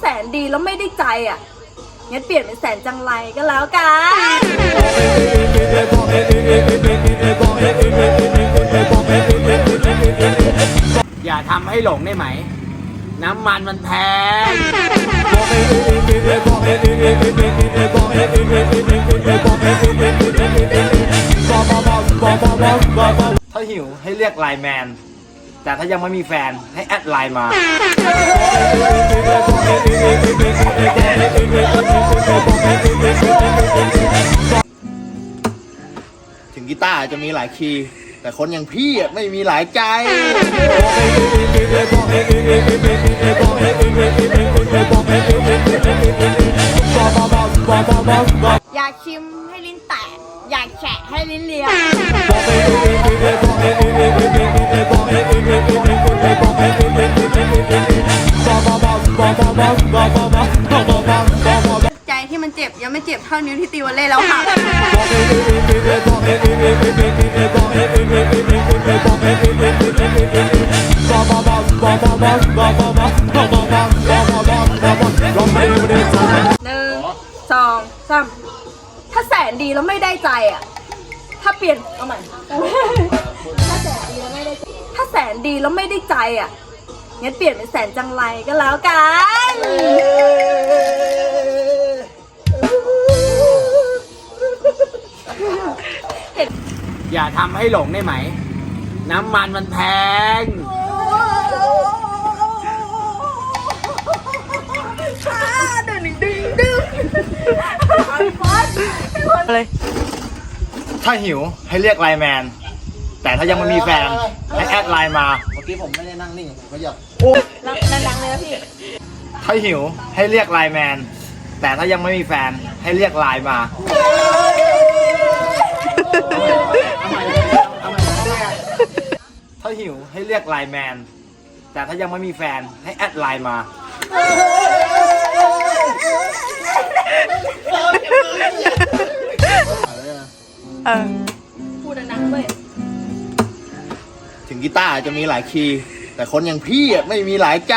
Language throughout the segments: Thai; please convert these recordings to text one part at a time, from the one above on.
แสนดีแล้วไม่ได้ใจอะงั้นเปลี่ยนเป็นแสนจังไรก็แล้วกันอย่าทำให้หลงได้ไหม น้ำมันมันแพงถ้าหิวให้เรียกไลแมน แต่ถ้ายังไม่มีแฟนให้แอดไลน์มา ถึงกีตาร์จะมีหลายคีย์แต่คนอย่างพี่อะไม่มีหลายใจ อยากชิมให้ลิ้นแตก อยากแฉะให้ลิ้นเลีย เจ็บยังไม่เจ็บเท่านิ้วที่ตีวอลเล่แล้วค่ะ หนึ่งสองสามถ้าแสนดีแล้วไม่ได้ใจอะ ถ้าเปลี่ยนเอาใหม่ถ้าแสนดีแล้วไม่ได้ใจถ้าแสนดีแล้วไม่ได้ใจอะงั้นเปลี่ยนเป็นแสนจังไรก็แล้วกัน อย่าทำให้หลงได้ไหม น้ำมันมันแพงถ้าหิวให้เรียกไลน์แมน แต่ถ้ายังไม่มีแฟน ให้แอดไลน์มา เมื่อกี้ผมไม่ได้นั่งนิ่งผมก็อยากดังๆเลยนะพี่ ถ้าหิวให้เรียกไลน์แมน แต่ถ้ายังไม่มีแฟนให้เรียกไลน์มา ให้เรียกไลน์แมน แต่ถ้ายังไม่มีแฟนให้แอดไลน์มาพูดดังๆเลยถึงกีตาร์จะมีหลายคีย์แต่คนอย่างพี่อะไม่มีหลายใจ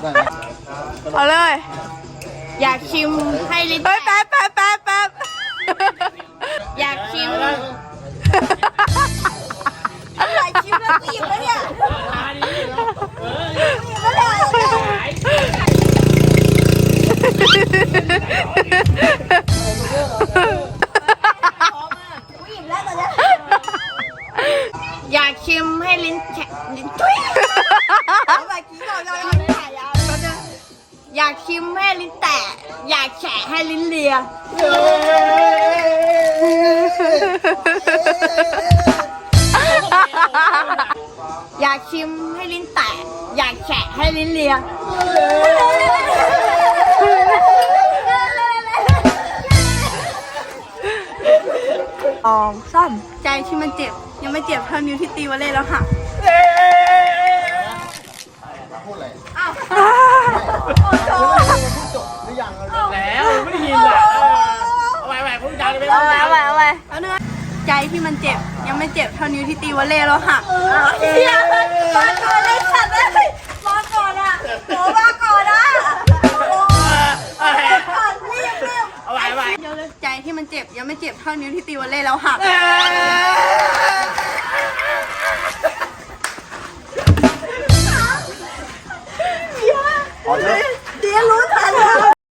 ได้ไหมเอาเลย อยากชิมให้ลิ้นแป๊บแป๊บแป๊บแป๊บแป๊บอยากชิมอะไรชิมแล้วกูหยิบแล้วเนี่ยอยากชิมให้ลิ้นแฉะลิ้นทุยเอาแบบกี้ก่อนเลยเอาถ่ายเอาอยากชิมให้ลิ้นแตกอยากแฉะให้ลิ้นเลียอยากชิมให้ลิ้นแตกอยากแฉะให้ลิ้นเลียออมซ้ำใจที่มันเจ็บ ยังไม่เจ็บเท่านิ้วที่ตีวอลเล่แล้วค่ะ พูดอะไรอ้าวหรือยังแล้วไม่ได้ยินอะเอาไว้ไว้พูดดังเลยไม่เอาต้องไว้เอาไว้เอาไว้เอาเนื้อใจที่มันเจ็บ ยังไม่เจ็บเท่านิ้วที่ตีวอลเล่แล้วค่ะเฮียมาก่อนเลยสัตว์เลยมาก่อนอะโหมาก่อนอะโอ้ก่อนรีบรีบเอาไว้ไว้เดี๋ยวเลยใจที่มันเจ็บยังไม่เจ็บเท่านิ้วที่ตีวอลเล่แล้วค่ะขอเ